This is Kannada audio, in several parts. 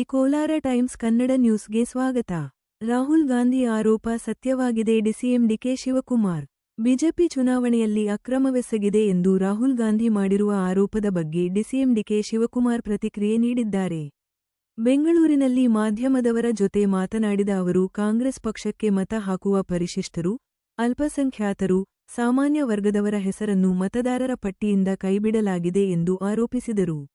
ಕೋಲಾರ ಟೈಮ್ಸ್ ಕನ್ನಡ ನ್ಯೂಸ್ಗೆ ಸ್ವಾಗತ. ರಾಹುಲ್ ಗಾಂಧಿ ಆರೋಪ ಸತ್ಯವಾಗಿದೆ ಡಿಸಿಎಂ ಡಿಕೆ ಶಿವಕುಮಾರ್. ಬಿಜೆಪಿ ಚುನಾವಣೆಯಲ್ಲಿ ಅಕ್ರಮವೆಸಗಿದೆ ಎಂದು ರಾಹುಲ್ ಗಾಂಧಿ ಮಾಡಿರುವ ಆರೋಪದ ಬಗ್ಗೆ ಡಿಸಿಎಂ ಡಿಕೆ ಶಿವಕುಮಾರ್ ಪ್ರತಿಕ್ರಿಯೆ ನೀಡಿದ್ದಾರೆ. ಬೆಂಗಳೂರಿನಲ್ಲಿ ಮಾಧ್ಯಮದವರ ಜೊತೆ ಮಾತನಾಡಿದ ಅವರು, ಕಾಂಗ್ರೆಸ್ ಪಕ್ಷಕ್ಕೆ ಮತ ಹಾಕುವ ಪರಿಶಿಷ್ಟರು, ಅಲ್ಪಸಂಖ್ಯಾತರು, ಸಾಮಾನ್ಯ ವರ್ಗದವರ ಹೆಸರನ್ನು ಮತದಾರರ ಪಟ್ಟಿಯಿಂದ ಕೈಬಿಡಲಾಗಿದೆ ಎಂದು ಆರೋಪಿಸಿದರು.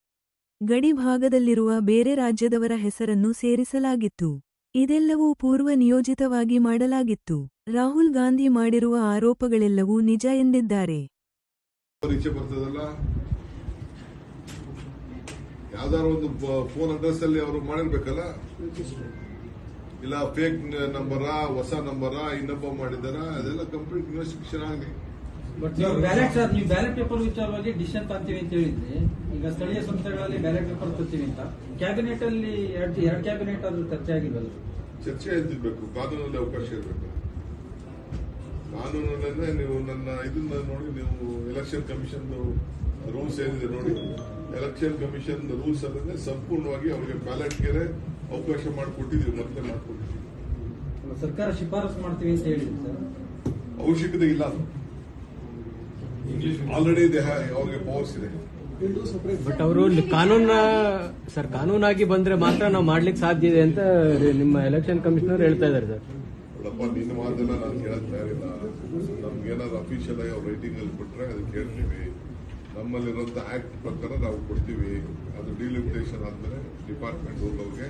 ಗಡಿ ಭಾಗದಲ್ಲಿರುವ ಬೇರೆ ರಾಜ್ಯದವರ ಹೆಸರನ್ನು ಸೇರಿಸಲಾಗಿತ್ತು. ಇದೆಲ್ಲವೂ ಪೂರ್ವ ನಿಯೋಜಿತವಾಗಿ ಮಾಡಲಾಗಿತ್ತು. ರಾಹುಲ್ ಗಾಂಧಿ ಮಾಡಿರುವ ಆರೋಪಗಳೆಲ್ಲವೂ ನಿಜ ಎಂದಿದ್ದಾರೆ. ಒಂದು ಫೋನ್ ಅಡ್ರೆಸ್ ಅಲ್ಲಿ ಅವರು ಮಾಡಿರ್ಬೇಕಲ್ಲ? ಇಲ್ಲ ಫೇಕ್ ನಂಬರಾ ಹೊಸ ನಂಬರಾ ಇನ್ನೊಬ್ಬ ಮಾಡಿದಾರ ಅದೆಲ್ಲ ಕಂಪ್ಲೀಟ್ ಇನ್ವೆಸ್ಟಿಗೇಷನ್ ಆಗಲಿ ಬ್ಯಾಲೆಟ್ ಸರ್ ನೀವು ಬ್ಯಾಲೆಟ್ ಪೇಪರ್ ವಿಚಾರವಾಗಿ ಡಿಸಿಷನ್ ತಾಂತೀವಿ ಅಂತ ಹೇಳಿದ್ರಿ. ಈಗ ಸ್ಥಳೀಯ ಸಂಸ್ಥೆಗಳಲ್ಲಿ ಬ್ಯಾಲೆಟ್ ಪೇಪರ್ ತರ್ತೀವಿ ಅಂತ. ಕ್ಯಾಬಿನೆಟ್ ಅಲ್ಲಿ ಎರಡು ಎರಡು ಕ್ಯಾಬಿನೆಟ್ ಆದ್ರೂ ಚರ್ಚೆ ಆಗಿಲ್ವಲ್ಲ? ಚರ್ಚೆ ಎದ್ದಿರ್ಬೇಕು ಕಾನೂನಲ್ಲಿ ಅವಕಾಶ ಇರಬೇಕು. ಕಾನೂನಲ್ಲೇ ನೀವು ನನ್ನ ಇದನ್ನ ನೋಡಿ ನೀವು ಎಲೆಕ್ಷನ್ ಕಮಿಷನ್ ರೂಲ್ಸ್ ಏನಿದೆ ನೋಡಿ. ಎಲೆಕ್ಷನ್ ಕಮಿಷನ್ ರೂಲ್ಸ್ ಅಲ್ಲದೆ ಸಂಪೂರ್ಣವಾಗಿ ಅವರಿಗೆ ಬ್ಯಾಲೆಟ್ಗೆ ಅವಕಾಶ ಮಾಡಿಕೊಟ್ಟಿದ್ದೀವಿ ಮತ್ತೆ ಮಾಡಿಕೊಟ್ಟಿದ್ದೀವಿ. ಸರ್ಕಾರ ಶಿಫಾರಸು ಮಾಡ್ತೀವಿ ಅಂತ ಹೇಳಿದ್ರು ಸರ್. ಅವಶ್ಯಕತೆ ಇಲ್ಲ ಆಲ್ರೆಡಿ ದೇಹ ಅವ್ರಿಗೆ ಪವರ್ಸ್ ಇದೆ. ಬಟ್ ಅವರು ಕಾನೂನ ಸರ್ ಕಾನೂನಾಗಿ ಬಂದ್ರೆ ಮಾತ್ರ ನಾವು ಮಾಡ್ಲಿಕ್ಕೆ ಸಾಧ್ಯ ಇದೆ ಅಂತ ನಿಮ್ಮ ಎಲೆಕ್ಷನ್ ಕಮಿಷನರ್ ಹೇಳ್ತಾ ಇದ್ದಾರೆ ಸರ್ ನೋಡಪ್ಪ ನಿನ್ನ ಮಾತೆಲ್ಲ ನಾನು ಕೇಳಕ್ ತಯಾರಿಲ್ಲ. ನಮ್ಗೇನಾದ್ರು ಅಫಿಷಿಯಲ್ ಆಗಿ ಅವ್ರು ರೈಟಿಂಗ್ ಅಲ್ಲಿ ಕೊಟ್ರೆ ಅದಕ್ಕೆ ಕೇಳ್ತೀವಿ. ನಮ್ಮಲ್ಲಿರುವಂತ ಆಕ್ಟ್ ಪ್ರಕಾರ ನಾವು ಕೊಡ್ತೀವಿ. ಅದು ಡಿಲಿಮಿಟೇಷನ್ ಆದ್ಮೇಲೆ ಡಿಪಾರ್ಟ್ಮೆಂಟ್ ಅವ್ರಿಗೆ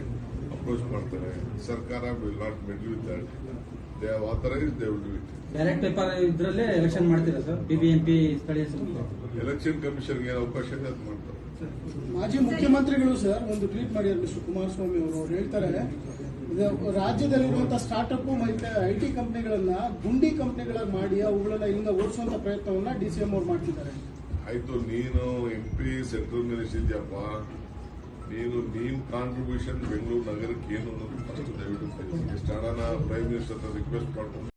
ಅಪ್ರೋಚ್ ಮಾಡ್ತಾರೆ. ಸರ್ಕಾರ will not meddle with that they have authorise they will do it direct paper ಇದ್ರಲ್ಲೇ ಎಲೆಕ್ಷನ್ ಮಾಡ್ತೀರಾ ಸರ್ ಬಿಬಿಎಂಪಿ ಸ್ಥಳೀಯ ಸಂಸ್ಥೆ. ಎಲೆಕ್ಷನ್ ಕಮಿಷನ್ಗೆ ಗೆ ಅವಕಾಶ ಇದೆ ಅದು ಮಾಡ್ತಾರೆ. ಮಾಜಿ ಮುಖ್ಯಮಂತ್ರಿಗಳು ಸರ್ ಒಂದು ಟ್ವೀಟ್ ಮಾಡಿದ್ರು ಮಿಸ್ಟರ್ ಕುಮಾರಸ್ವಾಮಿ ಅವರು. ಅವ್ರು ಹೇಳ್ತಾರೆ ರಾಜ್ಯದಲ್ಲಿರುವಂತಹ ಸ್ಟಾರ್ಟ್ಅಪ್ ಮತ್ತೆ ಐಟಿ ಕಂಪನಿಗಳನ್ನ ಗುಂಡಿ ಕಂಪನಿಗಳಾಗಿ ಮಾಡಿ ಅವುಗಳನ್ನ ಇಲ್ಲಿಂದ ಓಡಿಸುವಂತ ಪ್ರಯತ್ನವನ್ನ ಡಿಸಿಎಂ ಅವರು ಮಾಡ್ತಿದ್ದಾರೆ. ಆಯ್ತು ನೀನು ಎಂ ಪಿ ಸೆಂಟ್ರಲ್ ಮಿನಿಸ್ಟರ್ ಇದೆಯಪ್ಪ. ನೀನು ನೀನ್ ಕಾಂಟ್ರಿಬ್ಯೂಷನ್ ಬೆಂಗಳೂರು ನಗರಕ್ಕೆ ಏನು ಅನ್ನೋದು ಫಸ್ಟ್ ದಯವಿಟ್ಟು ತಿಳಿಸಿ. ಎಷ್ಟು ಹಣನ ಪ್ರೈಮ್ ಮಿನಿಸ್ಟರ್ ರಿಕ್ವೆಸ್ಟ್ ಮಾಡ್ಕೊಂಡು